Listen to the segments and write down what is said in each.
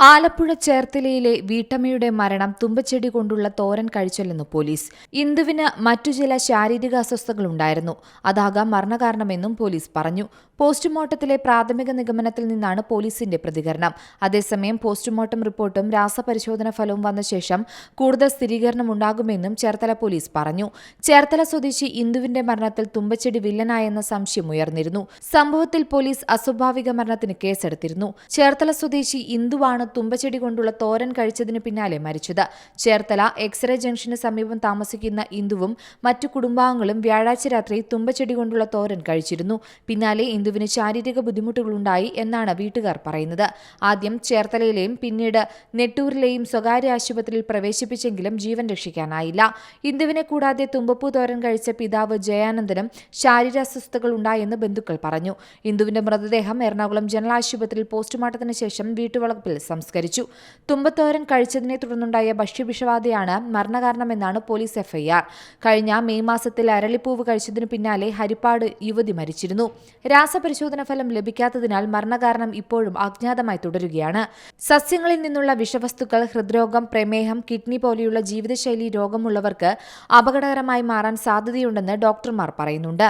ആലപ്പുഴ ചേർത്തലയിലെ വീട്ടമ്മയുടെ മരണം തുമ്പച്ചെടി കൊണ്ടുള്ള തോരൻ കഴിച്ചല്ലെന്ന് പോലീസ്. ഇന്ദുവിന് മറ്റു ചില ശാരീരിക അസ്വസ്ഥതകളുണ്ടായിരുന്നു അതാകാം മരണകാരണമെന്നും പോലീസ് പറഞ്ഞു. പോസ്റ്റ്മോർട്ടത്തിലെ പ്രാഥമിക നിഗമനത്തിൽ നിന്നാണ് പോലീസിന്റെ പ്രതികരണം. അതേസമയം പോസ്റ്റ്മോർട്ടം റിപ്പോർട്ടും രാസപരിശോധന ഫലവും വന്ന ശേഷം കൂടുതൽ സ്ഥിരീകരണം ഉണ്ടാകുമെന്നും ചേർത്തല പോലീസ് പറഞ്ഞു. ചേർത്തല സ്വദേശി ഇന്ദുവിന്റെ മരണത്തിൽ തുമ്പച്ചെടി വില്ലനായെന്ന സംശയം ഉയർന്നിരുന്നു. സംഭവത്തിൽ പോലീസ് അസ്വാഭാവിക മരണത്തിന് കേസെടുത്തിരുന്നു. ചേർത്തല സ്വദേശി ഇന്ദുവാണ് തുമ്പച്ചെടി കൊണ്ടുള്ള തോരൻ കഴിച്ചതിന് പിന്നാലെ മരിച്ചത്. ചേർത്തല എക്സ്റേ ജംഗ്ഷന് സമീപം താമസിക്കുന്ന ഇന്ദുവും മറ്റു കുടുംബാംഗങ്ങളും വ്യാഴാഴ്ച രാത്രി തുമ്പച്ചെടി കൊണ്ടുള്ള തോരൻ കഴിച്ചിരുന്നു. പിന്നാലെ ഇന്ദുവിന് ശാരീരിക ബുദ്ധിമുട്ടുകളുണ്ടായി എന്നാണ് വീട്ടുകാർ പറയുന്നത്. ആദ്യം ചേർത്തലയിലെയും പിന്നീട് നെട്ടൂരിലെയും സ്വകാര്യ ആശുപത്രിയിൽ പ്രവേശിപ്പിച്ചെങ്കിലും ജീവൻ രക്ഷിക്കാനായില്ല. ഇന്ദുവിനെ കൂടാതെ തുമ്പപ്പൂ തോരൻ കഴിച്ച പിതാവ് ജയാനന്ദനും ശാരീരാസ്വസ്ഥതകൾ ഉണ്ടായെന്ന് ബന്ധുക്കൾ പറഞ്ഞു. ഇന്ദുവിന്റെ മൃതദേഹം എറണാകുളം ജനറൽ ആശുപത്രിയിൽ പോസ്റ്റ്മോർട്ടത്തിന് ശേഷം വീട്ടുവളപ്പിൽ സംസ്കരിച്ചു. തുമ്പത്തോരൻ കഴിച്ചതിനെ തുടർന്നുണ്ടായ ഭക്ഷ്യവിഷബാധയാണ് മരണകാരണമെന്നാണ് പോലീസ് എഫ്ഐആർ. കഴിഞ്ഞ മെയ് മാസത്തിൽ അരളിപ്പൂവ് കഴിച്ചതിനു പിന്നാലെ ഹരിപ്പാട് യുവതി മരിച്ചിരുന്നു. രാസപരിശോധന ഫലം ലഭിക്കാത്തതിനാൽ മരണകാരണം ഇപ്പോഴും അജ്ഞാതമായി തുടരുകയാണ്. സസ്യങ്ങളിൽ നിന്നുള്ള വിഷവസ്തുക്കൾ ഹൃദ്രോഗം പ്രമേഹം കിഡ്നി പോലെയുള്ള ജീവിതശൈലി രോഗമുള്ളവർക്ക് അപകടകരമായി മാറാൻ സാധ്യതയുണ്ടെന്ന് ഡോക്ടർമാർ പറയുന്നുണ്ട്.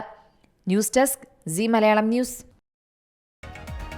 News desk Zee Malayalam news.